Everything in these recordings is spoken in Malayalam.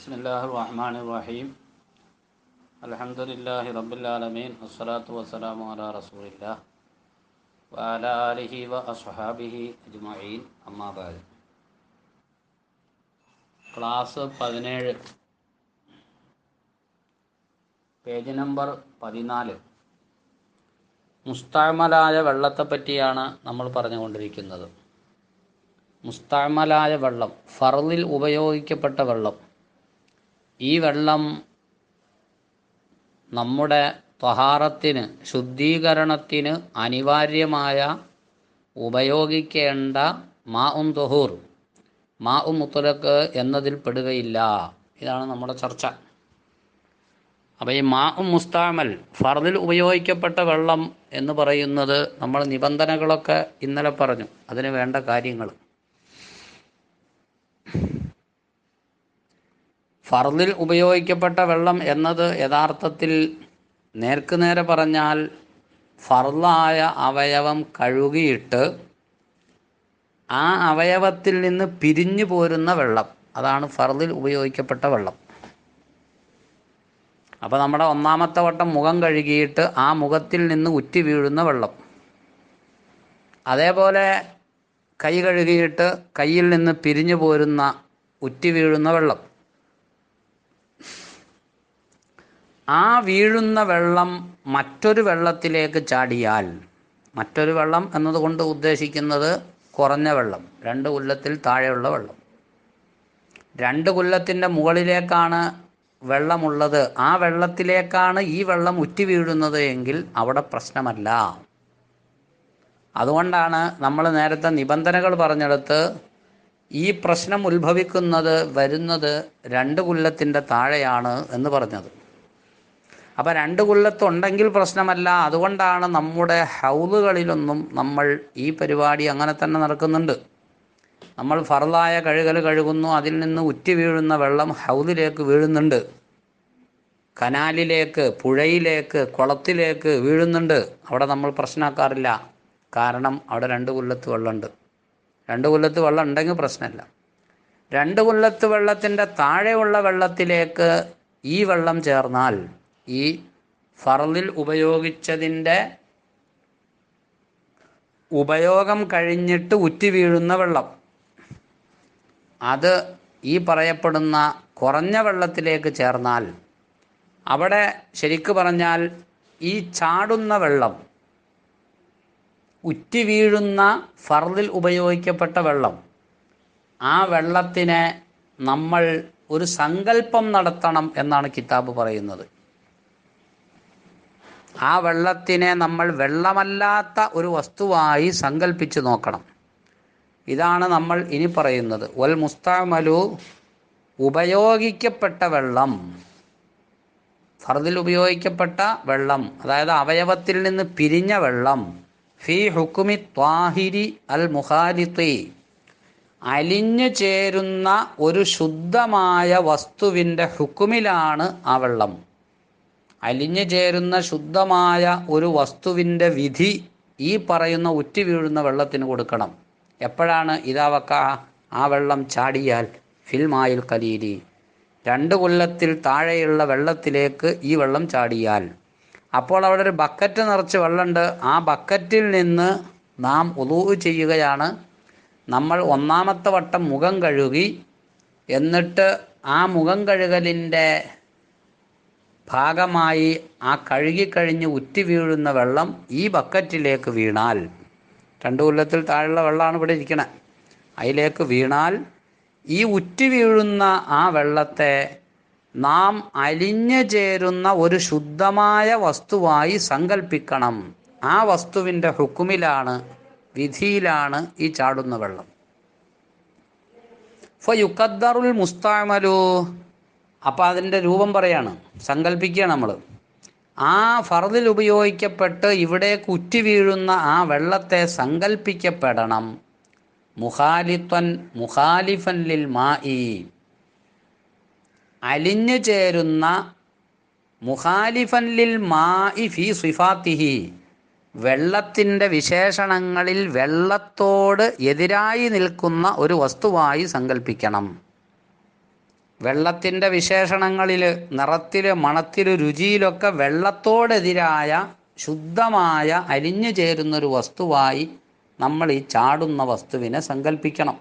بسم الله الرحمن الرحيم الحمد لله رب العالمين والصلاة والسلام على رسول الله وعلى آله وأصحابه أجمعين أما بعد ക്ലാസ് പതിനേഴ് പേജ് നമ്പർ പതിനാല് മുസ്താമലായ വെള്ളത്തെ പറ്റിയാണ് നമ്മൾ പറഞ്ഞുകൊണ്ടിരിക്കുന്നത് മുസ്താമലായ വെള്ളം ഫറലിൽ ഉപയോഗിക്കപ്പെട്ട വെള്ളം ഈ വെള്ളം നമ്മുടെ ത്വഹാറത്തിന് ശുദ്ധീകരണത്തിന് അനിവാര്യമായ ഉപയോഗിക്കേണ്ട മാ ഉം തൊഹൂർ മാ ഉം മുത്തലക്ക് എന്നതിൽ പെടുകയില്ല. ഇതാണ് നമ്മുടെ ചർച്ച. അപ്പോൾ ഈ മാ ഉം മുസ്താമൽ ഫർദിൽ ഉപയോഗിക്കപ്പെട്ട വെള്ളം എന്ന് പറയുന്നത് നമ്മൾ നിബന്ധനകളൊക്കെ ഇന്നലെ പറഞ്ഞു. അതിന് വേണ്ട കാര്യങ്ങൾ. ഫർദിൽ ഉപയോഗിക്കപ്പെട്ട വെള്ളം എന്നത് യഥാർത്ഥത്തിൽ നേർക്കുനേരെ പറഞ്ഞാൽ ഫർദായ അവയവം കഴുകിയിട്ട് ആ അവയവത്തിൽ നിന്ന് പിരിഞ്ഞു പോരുന്ന വെള്ളം. അതാണ് ഫർദിൽ ഉപയോഗിക്കപ്പെട്ട വെള്ളം. അപ്പോൾ നമ്മുടെ ഒന്നാമത്തെ വട്ടം മുഖം കഴുകിയിട്ട് ആ മുഖത്തിൽ നിന്ന് ഉറ്റി വീഴുന്ന വെള്ളം. അതേപോലെ കൈ കഴുകിയിട്ട് കയ്യിൽ നിന്ന് പിരിഞ്ഞു പോരുന്ന ഉറ്റി വീഴുന്ന വെള്ളം. ആ വീഴുന്ന വെള്ളം മറ്റൊരു വെള്ളത്തിലേക്ക് ചാടിയാൽ മറ്റൊരു വെള്ളം എന്നതുകൊണ്ട് ഉദ്ദേശിക്കുന്നത് കുറഞ്ഞ വെള്ളം രണ്ട് കുല്ലത്തിൽ താഴെയുള്ള വെള്ളം. രണ്ട് കുല്ലത്തിന്റെ മുകളിലേക്കാണ് വെള്ളമുള്ളത്. ആ വെള്ളത്തിലേക്കാണ് ഈ വെള്ളം ഉറ്റി വീഴുന്നത് എങ്കിൽ അവിടെ പ്രശ്നമല്ല. അതുകൊണ്ടാണ് നമ്മൾ നേരത്തെ നിബന്ധനകൾ പറഞ്ഞെടുത്ത് ഈ പ്രശ്നം ഉത്ഭവിക്കുന്നത് വരുന്നത് രണ്ട് കുല്ലത്തിന്റെ താഴെയാണ് എന്ന് പറഞ്ഞത്. അപ്പോൾ രണ്ട് കൊല്ലത്തുണ്ടെങ്കിൽ പ്രശ്നമല്ല. അതുകൊണ്ടാണ് നമ്മുടെ ഹൗലുകളിലൊന്നും നമ്മൾ ഈ പരിപാടി അങ്ങനെ തന്നെ നടക്കുന്നുണ്ട്. നമ്മൾ ഫറലായ കഴുകൽ കഴുകുന്നു അതിൽ നിന്ന് ഉറ്റി വീഴുന്ന വെള്ളം ഹൗലിലേക്ക് വീഴുന്നുണ്ട്. കനാലിലേക്ക് പുഴയിലേക്ക് കുളത്തിലേക്ക് വീഴുന്നുണ്ട്. അവിടെ നമ്മൾ പ്രശ്നമാക്കാറില്ല കാരണം അവിടെ രണ്ട് കൊല്ലത്ത് വെള്ളമുണ്ട്. രണ്ട് കൊല്ലത്ത് വെള്ളം ഉണ്ടെങ്കിൽ പ്രശ്നമില്ല. രണ്ട് കൊല്ലത്ത് വെള്ളത്തിന്റെ താഴെയുള്ള വെള്ളത്തിലേക്ക് ഈ വെള്ളം ചേർന്നാൽ ഈ ഫറലിൽ ഉപയോഗിച്ചതിന്റെ ഉപയോഗം കഴിഞ്ഞിട്ട് ഉറ്റി വീഴുന്ന വെള്ളം. അത് ഈ പറയപ്പെടുന്ന കുറഞ്ഞ വെള്ളത്തിലേക്ക് ചേർന്നാൽ അവിടെ ശരിക്കു പറഞ്ഞാൽ ഈ ചാടുന്ന വെള്ളം ഉറ്റി വീഴുന്ന ഫർദിൽ ഉപയോഗിക്കപ്പെട്ട വെള്ളം ആ വെള്ളത്തിനെ നമ്മൾ ഒരു സങ്കല്പം നടത്തണം എന്നാണ് കിതാബ് പറയുന്നത്. ആ വെള്ളത്തിനെ നമ്മൾ വെള്ളമല്ലാത്ത ഒരു വസ്തുവായി സങ്കല്പിച്ച് നോക്കണം. ഇതാണ് നമ്മൾ ഇനി പറയുന്നത്. വൽ മുസ്താമലു ഉപയോഗിക്കപ്പെട്ട വെള്ളം. ഫർദിൽ ഉപയോഗിക്കപ്പെട്ട വെള്ളം. അതായത് അവയവത്തിൽ നിന്ന് പിരിഞ്ഞ വെള്ളം. ഫി ഹുക്കുമി ത്വാഹിരി അൽ മുഹാരിത്തി അലിഞ്ഞു ചേരുന്ന ഒരു ശുദ്ധമായ വസ്തുവിന്റെ ഹുക്കുമിലാണ് ആ വെള്ളം. അലിഞ്ഞു ചേരുന്ന ശുദ്ധമായ ഒരു വസ്തുവിന്റെ വിധി ഈ പറയുന്ന ഉറ്റി വീഴുന്ന വെള്ളത്തിന് കൊടുക്കണം. എപ്പോഴാണ് ഇതാവക്ക ആ വെള്ളം ചാടിയാൽ ഫിൽമായിൽ കലീലി. രണ്ട് കൊല്ലത്തിൽ താഴെയുള്ള വെള്ളത്തിലേക്ക് ഈ വെള്ളം ചാടിയാൽ. അപ്പോൾ അവിടെ ഒരു ബക്കറ്റ് നിറച്ച് വെള്ളമുണ്ട്. ആ ബക്കറ്റിൽ നിന്ന് നാം ഒതുവ് ചെയ്യുകയാണ്. നമ്മൾ ഒന്നാമത്തെ വട്ടം മുഖം കഴുകി. എന്നിട്ട് ആ മുഖം കഴുകലിന്റെ ഭാഗമായി ആ കഴുകിക്കഴിഞ്ഞ് ഉറ്റി വീഴുന്ന വെള്ളം ഈ ബക്കറ്റിലേക്ക് വീണാൽ രണ്ടു കൊല്ലത്തിൽ താഴെയുള്ള വെള്ളമാണ് ഇവിടെ ഇരിക്കണേ അതിലേക്ക് വീണാൽ ഈ ഉറ്റി വീഴുന്ന ആ വെള്ളത്തെ നാം അലിഞ്ഞു ചേരുന്ന ഒരു ശുദ്ധമായ വസ്തുവായി സങ്കല്പിക്കണം ആ വസ്തുവിന്റെ ഹുക്കുമിലാണ് വിധിയിലാണ് ഈ ചാടുന്ന വെള്ളം. ഫയുക്കദ്ദറുൽ യുക്കദ്ദറുൽ മുസ്താമലു അപ്പോൾ അതിന്റെ രൂപം പറയാണ്. സങ്കല്പിക്കുകയാണ് നമ്മൾ ആ ഫറദിൽ ഉപയോഗിക്കപ്പെട്ട് ഇവിടെ കുറ്റി വീഴുന്ന ആ വെള്ളത്തെ സങ്കല്പിക്കപ്പെടണം മുഖാലിത്വൻ മുഖാലിഫൻ ലിൽ ഈ അലിഞ്ഞു ചേരുന്ന മുഖാലിഫൻ ലിൽ ഇ ഫി സിഫാത്തിഹി. വെള്ളത്തിന്റെ വിശേഷണങ്ങളിൽ വെള്ളത്തോട് എതിരായി നിൽക്കുന്ന ഒരു വസ്തുവായി സങ്കല്പിക്കണം വെള്ളത്തിന്റെ വിശേഷണങ്ങളിൽ നിറത്തിൽ മണത്തിൽ രുചിയിലൊക്കെ വെള്ളത്തോടെതിരായ ശുദ്ധമായ അലിഞ്ഞു ചേരുന്നൊരു വസ്തുവായി നമ്മൾ ഈ ചാടുന്ന വസ്തുവിനെ സങ്കല്പിക്കണം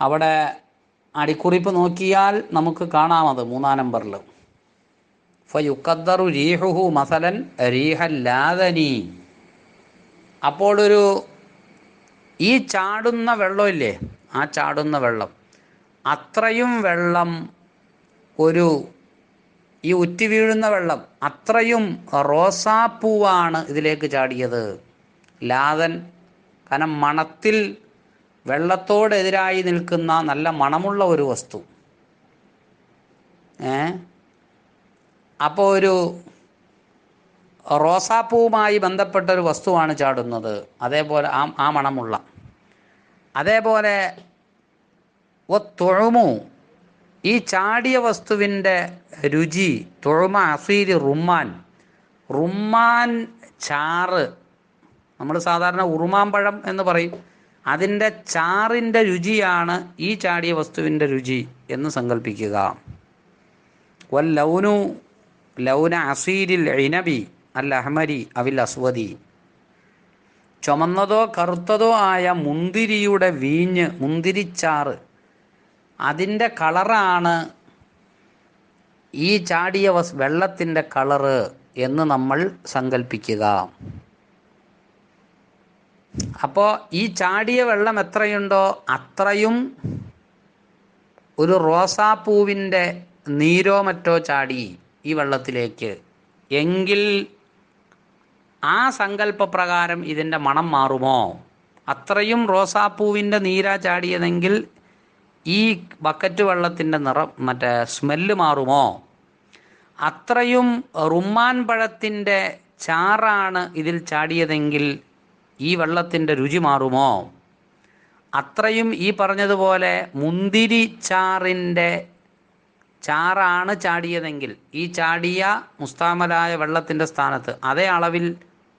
അവിടെ അടിക്കുറിപ്പ് നോക്കിയാൽ നമുക്ക് കാണാമത് മൂന്നാം നമ്പറിൽ ഫയുക്കദ്ദറു രീഹുഹു മസലൻ രീഹല്ലാതനി അപ്പോൾ ഒരു ഈ ചാടുന്ന വെള്ളമില്ലേ? ആ ചാടുന്ന വെള്ളം. അത്രയും വെള്ളം ഒരു ഈ ഉറ്റി വീഴുന്ന വെള്ളം അത്രയും റോസാപ്പൂവാണ് ഇതിലേക്ക് ചാടിയത്. ലാതൻ കാരണം മണത്തിൽ വെള്ളത്തോടെതിരായി നിൽക്കുന്ന നല്ല മണമുള്ള ഒരു വസ്തു. ഏ? അപ്പോൾ ഒരു റോസാപ്പൂവുമായി ബന്ധപ്പെട്ട ഒരു വസ്തുവാണ് ചാടുന്നത്. അതേപോലെ ആ ആ മണമുള്ള. അതേപോലെ ഒ തുഴമു ഈ ചാടിയ വസ്തുവിന്റെ രുചി തുഴമ അസീരി റുമ്മാൻ. റുമ്മാൻ ചാറ്. നമ്മൾ സാധാരണ ഉറുമാമ്പഴം എന്ന് പറയും. അതിന്റെ ചാറിന്റെ രുചിയാണ് ഈ ചാടിയ വസ്തുവിന്റെ രുചി എന്ന് സങ്കല്പിക്കുക ലൗനു ലൗന അസീരിൽ ഇനബി അൽ അഹ്മരി അവിൽ അസ്വദി. ചുമന്നതോ കറുത്തതോ ആയ മുന്തിരിയുടെ വീഞ്ഞ് മുന്തിരിച്ചാറ്. അതിന്റെ കളറാണ് ഈ ചാടിയ വസ് വെള്ളത്തിന്റെ കളറ് എന്ന് നമ്മൾ സങ്കല്പിക്കുക അപ്പോൾ ഈ ചാടിയ വെള്ളം എത്രയുണ്ടോ അത്രയും ഒരു റോസാപ്പൂവിന്റെ നീരോ മറ്റോ ചാടി ഈ വെള്ളത്തിലേക്ക്. എങ്കിൽ ആ സങ്കല്പപ്രകാരം ഇതിന്റെ മണം മാറുമോ? അത്രയും റോസാപ്പൂവിന്റെ നീരാ ചാടിയതെങ്കിൽ ഈ ബക്കറ്റ് വെള്ളത്തിന്റെ നിറം മറ്റേ സ്മെല്ല് മാറുമോ? അത്രയും റുമ്മാൻ പഴത്തിന്റെ ചാറാണ് ഇതിൽ ചാടിയതെങ്കിൽ ഈ വെള്ളത്തിന്റെ രുചി മാറുമോ? അത്രയും ഈ പറഞ്ഞതുപോലെ മുന്തിരി ചാറിന്റെ ചാറാണ് ചാടിയതെങ്കിൽ ഈ ചാടിയ മുസ്താമലായ വെള്ളത്തിന്റെ സ്ഥാനത്ത് അതേ അളവിൽ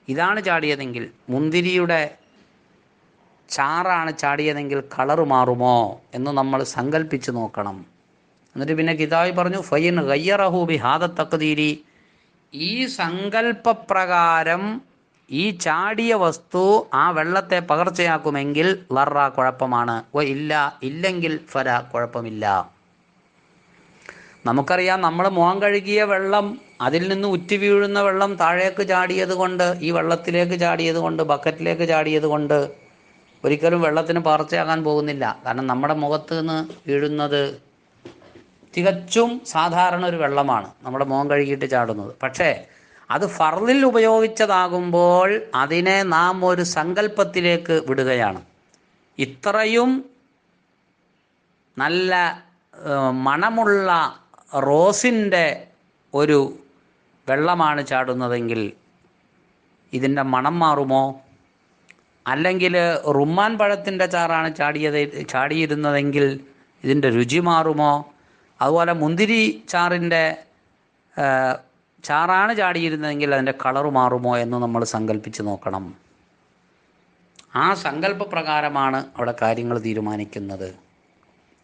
ഇതാണ് ചാടിയതെങ്കിൽ മുന്തിരിയുടെ ചാറാണ് ചാടിയതെങ്കിൽ കളർ മാറുമോ എന്ന് നമ്മൾ സങ്കല്പിച്ച് നോക്കണം. എന്നിട്ട് പിന്നെ കിതാബി പറഞ്ഞു ഫൈൻ ഗയ്യറഹൂബി ഹാദ തക്തീരി ഈ സങ്കല്പപ്രകാരം ഈ ചാടിയ വസ്തു ആ വെള്ളത്തെ പകർച്ചയാക്കുമെങ്കിൽ ലറ കുഴപ്പമാണ്. ഓ ഇല്ല ഇല്ലെങ്കിൽ ഫര കുഴപ്പമില്ല. നമുക്കറിയാം നമ്മൾ മുഖം കഴുകിയ വെള്ളം അതിൽ നിന്ന് ഉറ്റി വീഴുന്ന വെള്ളം താഴേക്ക് ചാടിയത് കൊണ്ട് ഈ വെള്ളത്തിലേക്ക് ചാടിയത് കൊണ്ട് ബക്കറ്റിലേക്ക് ചാടിയത് കൊണ്ട് ഒരിക്കലും വെള്ളത്തിന് പകർച്ചയാകാൻ പോകുന്നില്ല. കാരണം നമ്മുടെ മുഖത്ത് നിന്ന് വീഴുന്നത് തികച്ചും സാധാരണ ഒരു വെള്ളമാണ്. നമ്മുടെ മുഖം കഴുകിയിട്ട് ചാടുന്നത്. പക്ഷേ അത് ഫർലിൽ ഉപയോഗിച്ചതാകുമ്പോൾ അതിനെ നാം ഒരു സങ്കല്പത്തിലേക്ക് വിടുകയാണ്. ഇത്രയും നല്ല മണമുള്ള റോസിന്റെ ഒരു വെള്ളമാണ് ചാടുന്നതെങ്കിൽ ഇതിന്റെ മണം മാറുമോ? അല്ലെങ്കിൽ റുമ്മാൻ പഴത്തിന്റെ ചാറാണ് ചാടിയത് ചാടിയിരുന്നതെങ്കിൽ ഇതിന്റെ രുചി മാറുമോ? അതുപോലെ മുന്തിരി ചാറിന്റെ ചാറാണ് ചാടിയിരുന്നതെങ്കിൽ അതിന്റെ കളറ് മാറുമോ എന്ന് നമ്മൾ സങ്കല്പിച്ച് നോക്കണം. ആ സങ്കല്പപ്രകാരമാണ് അവിടെ കാര്യങ്ങൾ തീരുമാനിക്കുന്നത്.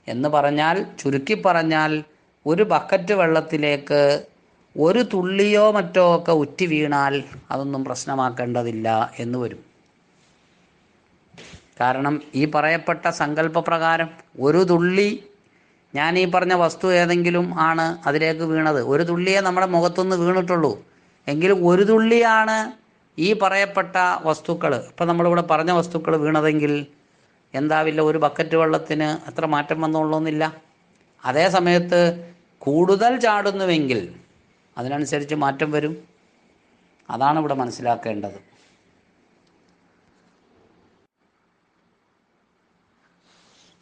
എന്ന് പറഞ്ഞാൽ ചുരുക്കി പറഞ്ഞാൽ ഒരു ബക്കറ്റ് വെള്ളത്തിലേക്ക് ഒരു തുള്ളിയോ മറ്റോ ഒക്കെ ഉറ്റി വീണാൽ അതൊന്നും പ്രശ്നമാക്കേണ്ടതില്ല എന്ന് വരും. കാരണം ഈ പറയപ്പെട്ട സങ്കല്പപ്രകാരം ഒരു തുള്ളി ഞാൻ ഈ പറഞ്ഞ വസ്തു ഏതെങ്കിലും ആണ് അതിലേക്ക് വീണത്. ഒരു തുള്ളിയെ നമ്മുടെ മുഖത്തുനിന്ന് വീണിട്ടുള്ളൂ. എങ്കിലും ഒരു തുള്ളിയാണ് ഈ പറയപ്പെട്ട വസ്തുക്കൾ. ഇപ്പം നമ്മളിവിടെ പറഞ്ഞ വസ്തുക്കൾ വീണതെങ്കിൽ എന്താവില്ല? ഒരു ബക്കറ്റ് വെള്ളത്തിന് അത്ര മാറ്റം വന്നുള്ളൊന്നില്ല അതേ സമയത്ത് കൂടുതൽ ചാടുന്നുവെങ്കിൽ അതിനനുസരിച്ച് മാറ്റം വരും. അതാണ് ഇവിടെ മനസ്സിലാക്കേണ്ടത്.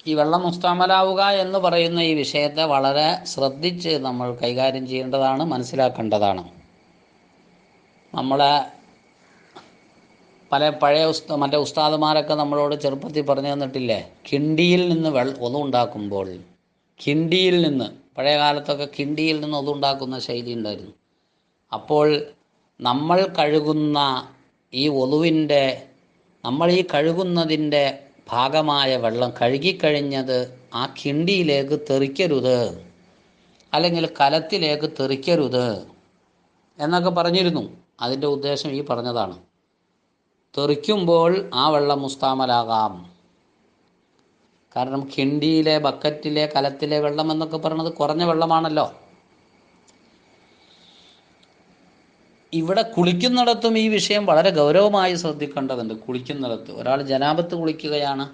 ഈ വെള്ളം മുസ്താമലാവുക എന്ന് പറയുന്ന ഈ വിഷയത്തെ വളരെ ശ്രദ്ധിച്ച് നമ്മൾ കൈകാര്യം ചെയ്യേണ്ടതാണ് മനസ്സിലാക്കേണ്ടതാണ്. നമ്മളെ പല പഴയ ഉസ്ത മറ്റേ ഉസ്താദുമാരൊക്കെ നമ്മളോട് ചെറുപ്പത്തിൽ പറഞ്ഞു തന്നിട്ടില്ലേ? കിണ്ടിയിൽ നിന്ന് വെള്ള ഒതുണ്ടാക്കുമ്പോൾ കിണ്ടിയിൽ നിന്ന് പഴയ കാലത്തൊക്കെ കിണ്ടിയിൽ നിന്ന് ഒതുണ്ടാക്കുന്ന ശൈലി ഉണ്ടായിരുന്നു. അപ്പോൾ നമ്മൾ കഴുകുന്ന ഈ ഒതുവിന്റെ നമ്മൾ ഈ കഴുകുന്നതിന്റെ ഭാഗമായ വെള്ളം കഴുകിക്കഴിഞ്ഞത് ആ കിണ്ടിയിലേക്ക് തെറിക്കരുത്. അല്ലെങ്കിൽ കലത്തിലേക്ക് തെറിക്കരുത് എന്നൊക്കെ പറഞ്ഞിരുന്നു. അതിന്റെ ഉദ്ദേശം ഈ പറഞ്ഞതാണ്. തെറിക്കുമ്പോൾ ആ വെള്ളം മുസ്താമലാകാം. കാരണം കിണ്ടിയിലെ ബക്കറ്റിലെ കലത്തിലെ വെള്ളം എന്നൊക്കെ പറയുന്നത് കുറഞ്ഞ വെള്ളമാണല്ലോ. ഇവിടെ കുളിക്കുന്നിടത്തും ഈ വിഷയം വളരെ ഗൗരവമായി ശ്രദ്ധിക്കേണ്ടതുണ്ട്. കുളിക്കുന്നിടത്ത്. ഒരാൾ ജനാപത്ത് കുളിക്കുകയാണ്.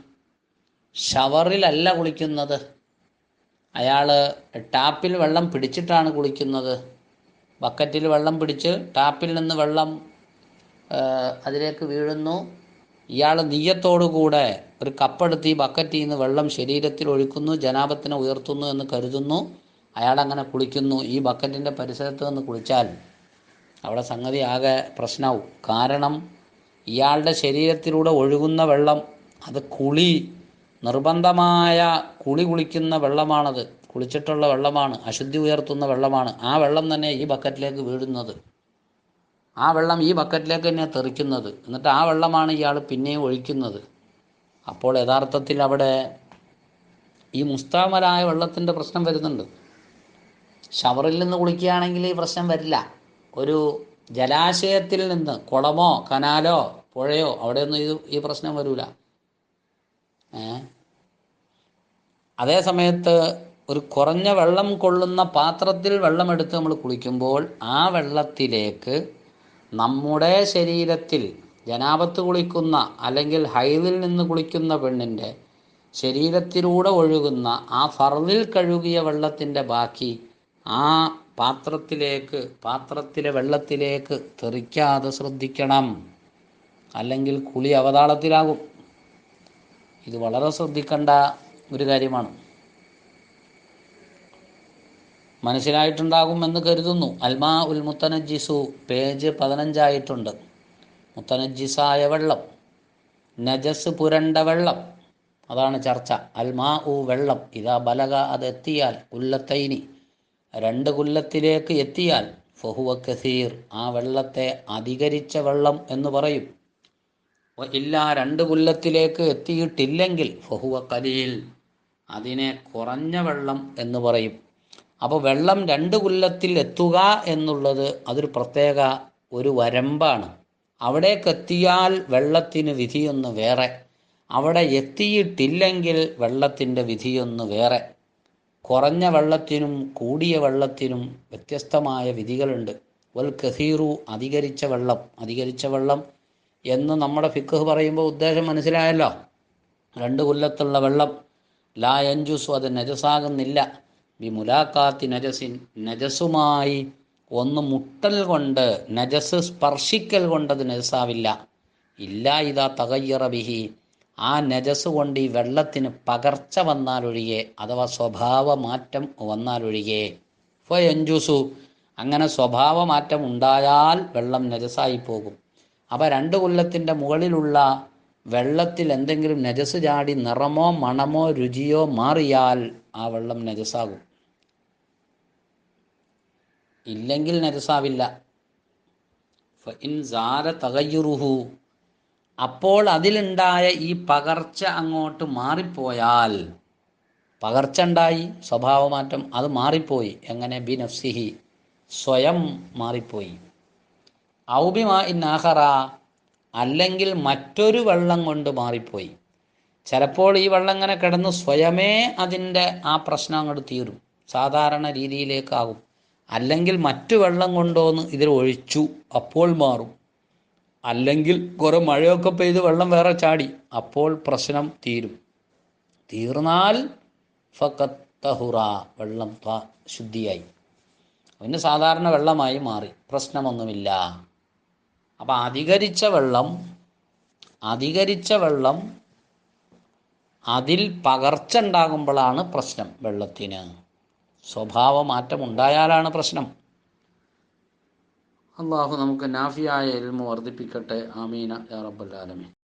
ഷവറിലല്ല കുളിക്കുന്നത്. അയാൾ ടാപ്പിൽ വെള്ളം പിടിച്ചിട്ടാണ് കുളിക്കുന്നത്. ബക്കറ്റിൽ വെള്ളം പിടിച്ച് ടാപ്പിൽ നിന്ന് വെള്ളം അതിലേക്ക് വീഴുന്നു. ഇയാൾ നീയത്തോടുകൂടെ ഒരു കപ്പെടുത്ത് ഈ ബക്കറ്റിൽ നിന്ന് വെള്ളം ശരീരത്തിൽ ഒഴുക്കുന്നു ജനാപത്തിനെ ഉയർത്തുന്നു എന്ന് കരുതുന്നു. അയാൾ അങ്ങനെ കുളിക്കുന്നു. ഈ ബക്കറ്റിന്റെ പരിസരത്ത് നിന്ന് കുളിച്ചാൽ അവിടെ സംഗതി ആകെ പ്രശ്നമാവും കാരണം ഇയാളുടെ ശരീരത്തിലൂടെ ഒഴുകുന്ന വെള്ളം അത് കുളി നിർബന്ധമായ കുളി കുളിക്കുന്ന വെള്ളമാണത്. കുളിച്ചിട്ടുള്ള വെള്ളമാണ് അശുദ്ധി ഉയർത്തുന്ന വെള്ളമാണ്. ആ വെള്ളം തന്നെ ഈ ബക്കറ്റിലേക്ക് വീഴുന്നത്. ആ വെള്ളം ഈ ബക്കറ്റിലേക്ക് തന്നെ തെറിക്കുന്നത്. എന്നിട്ട് ആ വെള്ളമാണ് ഇയാൾ പിന്നെയും ഒഴിക്കുന്നത്. അപ്പോൾ യഥാർത്ഥത്തിൽ അവിടെ ഈ മുസ്താമലായ വെള്ളത്തിന്റെ പ്രശ്നം വരുന്നുണ്ട്. ഷവറിൽ നിന്ന് കുളിക്കുകയാണെങ്കിൽ ഈ പ്രശ്നം വരില്ല. ഒരു ജലാശയത്തിൽ നിന്ന് കുളമോ കനാലോ പുഴയോ അവിടെയൊന്നും ഇത് ഈ പ്രശ്നം വരൂല. അതേ സമയത്ത് ഒരു കുറഞ്ഞ വെള്ളം കൊള്ളുന്ന പാത്രത്തിൽ വെള്ളമെടുത്ത് നമ്മൾ കുളിക്കുമ്പോൾ ആ വെള്ളത്തിലേക്ക് നമ്മുടെ ശരീരത്തിൽ ജനാപത്ത് കുളിക്കുന്ന അല്ലെങ്കിൽ ഹൈദിൽ നിന്ന് കുളിക്കുന്ന പെണ്ണിന്റെ ശരീരത്തിലൂടെ ഒഴുകുന്ന ആ ഫർദിൽ കഴുകിയ വെള്ളത്തിന്റെ ബാക്കി ആ പാത്രത്തിലേക്ക് പാത്രത്തിലെ വെള്ളത്തിലേക്ക് തെറിക്കാതെ ശ്രദ്ധിക്കണം. അല്ലെങ്കിൽ കുളി അവതാളത്തിലാകും. ഇത് വളരെ ശ്രദ്ധിക്കേണ്ട ഒരു കാര്യമാണ്. മനസ്സിലായിട്ടുണ്ടാകും എന്ന് കരുതുന്നു. അൽമാ ഉൽ മുത്തനജിസു പേജ് പതിനഞ്ചായിട്ടുണ്ട്. മുത്തനജിസായ വെള്ളം നജസ് പുരണ്ട വെള്ളം അതാണ് ചർച്ച. അൽമാ ഉ വെള്ളം ഇതാ ബലക അതെത്തിയാൽ കുല്ലത്തൈനി രണ്ട് കുല്ലത്തിലേക്ക് എത്തിയാൽ ഫഹുവ കസീർ ആ വെള്ളത്തെ അധികരിച്ച വെള്ളം എന്ന് പറയും. ഇല്ല രണ്ട് കുല്ലത്തിലേക്ക് എത്തിയിട്ടില്ലെങ്കിൽ ഫഹുവ കലീൽ അതിനെ കുറഞ്ഞ വെള്ളം എന്ന് പറയും. അപ്പോൾ വെള്ളം രണ്ട് കുല്ലത്തിൽ എത്തുക എന്നുള്ളത് അതൊരു പ്രത്യേക ഒരു വരമ്പാണ്. അവിടേക്ക് എത്തിയാൽ വെള്ളത്തിന് വിധിയൊന്ന് വേറെ. അവിടെ എത്തിയിട്ടില്ലെങ്കിൽ വെള്ളത്തിന്റെ വിധിയൊന്ന് വേറെ. കുറഞ്ഞ വെള്ളത്തിനും കൂടിയ വെള്ളത്തിനും വ്യത്യസ്തമായ വിധികളുണ്ട്. വൽ കസീറു അധികരിച്ച വെള്ളം. അധികരിച്ച വെള്ളം എന്ന് നമ്മുടെ ഫിഖ് പറയുമ്പോൾ ഉദ്ദേശം മനസ്സിലായല്ലോ. രണ്ട് കൊല്ലത്തുള്ള വെള്ളം. ലാ യഞ്ചുസു അത് നജസാകുന്നില്ല. ബി മുലാക്കാത്തി നജസിൻ. നജസുമായി ഒന്ന് മുട്ടൽ കൊണ്ട് നജസ് സ്പർശിക്കൽ കൊണ്ട് അത് നജസാവില്ല. ഇല്ല ഇതാ തകയ്യറ ബിഹി. ആ നജസ് കൊണ്ട് ഈ വെള്ളത്തിന് പകർച്ച വന്നാലൊഴികെ അഥവാ സ്വഭാവ മാറ്റം വന്നാലൊഴികെ ഫയഞ്ചുസു അങ്ങനെ സ്വഭാവ മാറ്റം ഉണ്ടായാൽ വെള്ളം നജസായി പോകും. അപ്പോൾ രണ്ട് കൊല്ലത്തിന്റെ മുകളിലുള്ള വെള്ളത്തിൽ എന്തെങ്കിലും നജസ് ചാടി നിറമോ മണമോ രുചിയോ മാറിയാൽ ആ വെള്ളം നജസാകും ഇല്ലെങ്കിൽ നജസാവില്ല ഫഇൻ സാര തകയ്യുറുഹു അപ്പോൾ അതിലുണ്ടായ ഈ പകർച്ച അങ്ങോട്ട് മാറിപ്പോയാൽ പകർച്ച ഉണ്ടായി സ്വഭാവമാറ്റം അത് മാറിപ്പോയി. എങ്ങനെ? ബി നഫ്സിഹി. സ്വയം മാറിപ്പോയി. ഔബിമ ഇന്നാഹറ അല്ലെങ്കിൽ മറ്റൊരു വെള്ളം കൊണ്ട് മാറിപ്പോയി. ചിലപ്പോൾ ഈ വെള്ളം ഇങ്ങനെ കിടന്ന് സ്വയമേ അതിന്റെ ആ പ്രശ്നം അങ്ങോട്ട് തീരും. സാധാരണ രീതിയിലേക്കാകും അല്ലെങ്കിൽ മറ്റു വെള്ളം കൊണ്ടോന്ന് ഇതിൽ ഒഴിച്ചു അപ്പോൾ മാറും. അല്ലെങ്കിൽ കുറെ മഴയൊക്കെ പെയ്ത് വെള്ളം വേറെ ചാടി അപ്പോൾ പ്രശ്നം തീരും. തീർന്നാൽ ഫക്കത്തഹുറ വെള്ളം ശുദ്ധിയായി. പിന്നെ സാധാരണ വെള്ളമായി മാറി പ്രശ്നമൊന്നുമില്ല. അപ്പം അധികരിച്ച വെള്ളം അധികരിച്ച വെള്ളം അതിൽ പകർച്ച ഉണ്ടാകുമ്പോഴാണ് പ്രശ്നം വെള്ളത്തിന്. സ്വഭാവ മാറ്റം ഉണ്ടായാലാണ് പ്രശ്നം. അള്ളാഹു നമുക്ക് നാഫിയായ എൽമ വർദ്ധിപ്പിക്കട്ടെ. ആമീന യാ റബ്ബൽ ആലമീൻ.